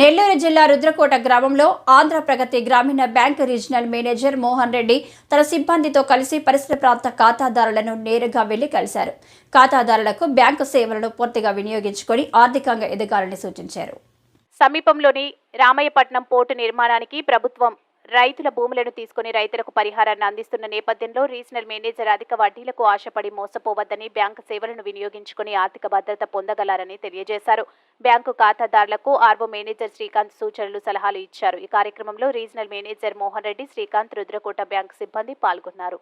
నెల్లూరు జిల్లా రుద్రకోట గ్రామంలో Andhra Pragathi Grameena bank regional manager Mohan Reddy తన సిబ్బందితో కలిసి పరిసర ప్రాంత ఖాతాదారులను నేరుగా వెళ్ళి కలిశారు. ఖాతాదారులకు బ్యాంకు సేవలను పూర్తిగా వినియోగించుకొని ఆర్థికంగా ఎదగాలని సూచించారు. సమీపంలోని రామయ్యపట్నం పోర్టు నిర్మాణానికి ప్రభుత్వం రైతుల భూములను తీసుకుని రైతులకు పరిహారాన్ని అందిస్తున్న నేపథ్యంలో రీజనల్ మేనేజర్ అధిక వడ్డీలకు ఆశపడి మోసపోవద్దని బ్యాంకు సేవలను వినియోగించుకుని ఆర్థిక భద్రత పొందగలరని తెలియజేశారు. బ్యాంకు ఖాతాదారులకు ఆర్వో మేనేజర్ శ్రీకాంత్ సూచనలు సలహాలు ఇచ్చారు. ఈ కార్యక్రమంలో regional manager Mohan Reddy Srikanth Rudrakota bank సిబ్బంది పాల్గొన్నారు.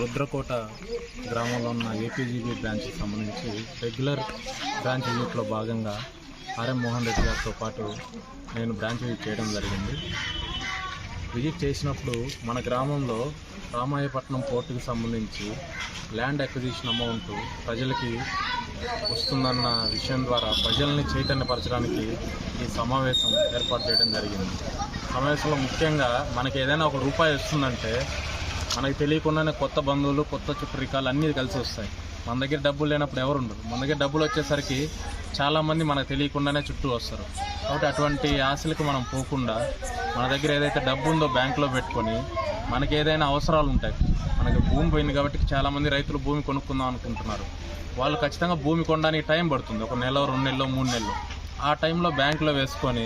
రుద్రకోట గ్రామంలో ఉన్న ఏపీజీబీ బ్రాంచ్కి సంబంధించి రెగ్యులర్ బ్రాంచ్ విజిట్లో భాగంగా ఆర్ఎం మోహన్ రెడ్డి గారితో పాటు నేను బ్రాంచ్ విజిట్ చేయడం జరిగింది. విజిట్ చేసినప్పుడు మన గ్రామంలో రామాయపట్నం పోర్టుకి సంబంధించి ల్యాండ్ అక్విజిషన్ అమౌంట్ ప్రజలకి వస్తుందన్న విషయం ద్వారా ప్రజల్ని చైతన్యపరచడానికి ఈ సమావేశం ఏర్పాటు చేయడం జరిగింది. సమావేశంలో ముఖ్యంగా మనకి ఏదైనా ఒక రూపాయి వస్తుందంటే మనకి తెలియకుండానే కొత్త బంధువులు కొత్త చుట్టరికాలు అన్నీ కలిసి వస్తాయి. మన దగ్గర డబ్బులు లేనప్పుడు ఎవరు ఉండరు. మన దగ్గర డబ్బులు వచ్చేసరికి చాలామంది మనకు తెలియకుండానే చుట్టూ వస్తారు. కాబట్టి అటువంటి ఆశలకు మనం పోకుండా మన దగ్గర ఏదైతే డబ్బు ఉందో బ్యాంకులో పెట్టుకొని మనకి ఏదైనా అవసరాలు ఉంటాయి. మనకి భూమి పోయింది కాబట్టి చాలామంది రైతులు భూమి కొనుక్కుందాం అనుకుంటున్నారు. వాళ్ళు ఖచ్చితంగా భూమి కొనడానికి టైం పడుతుంది. ఒక నెల రెండు నెలలో మూడు నెలలు. ఆ టైంలో బ్యాంకులో వేసుకొని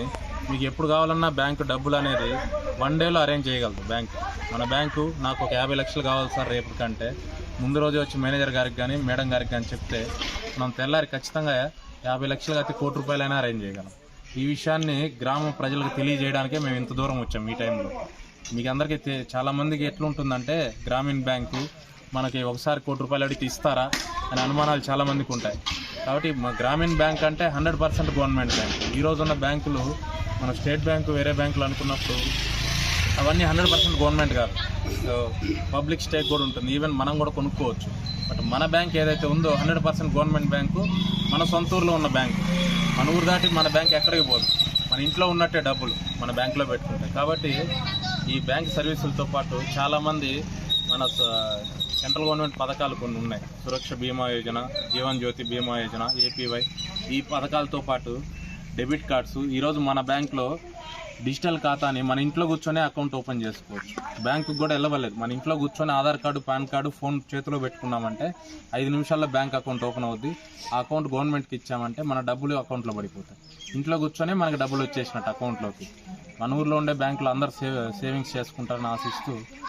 మీకు ఎప్పుడు కావాలన్నా బ్యాంకు డబ్బులు అనేది వన్ డేలో అరేంజ్ చేయగలదు బ్యాంక్. మన బ్యాంకు నాకు ఒక యాభై లక్షలు కావాలి సార్ రేపు కంటే. ముందు రోజు వచ్చి మేనేజర్ గారికి కానీ మేడం గారికి కానీ చెప్తే మనం తెల్లారి ఖచ్చితంగా యాభై లక్షలు అయితే కోటి రూపాయలైనా అరేంజ్ చేయగలం. ఈ విషయాన్ని గ్రామ ప్రజలకు తెలియజేయడానికే మేము ఇంత దూరం వచ్చాం ఈ టైంలో మీకు అందరికీ చాలామందికి ఎట్లుంటుందంటే గ్రామీణ బ్యాంకు మనకి ఒకసారి కోటి రూపాయలు అడిగితే ఇస్తారా అనే అనుమానాలు చాలా మందికి ఉంటాయి. కాబట్టి మా గ్రామీణ బ్యాంక్ అంటే హండ్రెడ్ పర్సెంట్ గవర్నమెంట్ బ్యాంక్. ఈ ఉన్న బ్యాంకులు మన స్టేట్ బ్యాంకు వేరే బ్యాంకులు అనుకున్నప్పుడు అవన్నీ హండ్రెడ్ పర్సెంట్ గవర్నమెంట్ కాదు. పబ్లిక్ స్టేక్ కూడా ఉంటుంది. ఈవెన్ మనం కూడా కొనుక్కోవచ్చు. బట్ మన బ్యాంక్ ఏదైతే ఉందో హండ్రెడ్ పర్సెంట్ గవర్నమెంట్ బ్యాంకు మన సొంత ఊర్లో ఉన్న బ్యాంకు. మన ఊరు దాటి మన బ్యాంక్ ఎక్కడికి పోదు. మన ఇంట్లో ఉన్నట్టే డబ్బులు మన బ్యాంకులో పెట్టుకుంటాయి. కాబట్టి ఈ బ్యాంక్ సర్వీసులతో పాటు చాలామంది మన సెంట్రల్ గవర్నమెంట్ పథకాలు కొన్ని ఉన్నాయి. సురక్ష బీమా యోజన జీవన్ జ్యోతి బీమా యోజన ఏపీవై ఈ పథకాలతో పాటు డెబిట్ కార్డ్స్. ఈరోజు మన బ్యాంక్లో డిజిటల్ ఖాతాని మన ఇంట్లో కూర్చొని అకౌంట్ ఓపెన్ చేసుకోవచ్చు. బ్యాంకుకి కూడా వెళ్ళవలేదు మన ఇంట్లో కూర్చొని Aadhaar card PAN card phone చేతిలో పెట్టుకున్నామంటే ఐదు నిమిషాల్లో బ్యాంక్ అకౌంట్ ఓపెన్ అవుద్ది. ఆ అకౌంట్ గవర్నమెంట్కి ఇచ్చామంటే మన డబ్బులు అకౌంట్లో పడిపోతాయి. ఇంట్లో కూర్చొని మనకి డబ్బులు వచ్చేసినట్టు అకౌంట్లోకి. మన ఊర్లో ఉండే బ్యాంకులు అందరు సేవింగ్స్ చేసుకుంటారని ఆశిస్తూ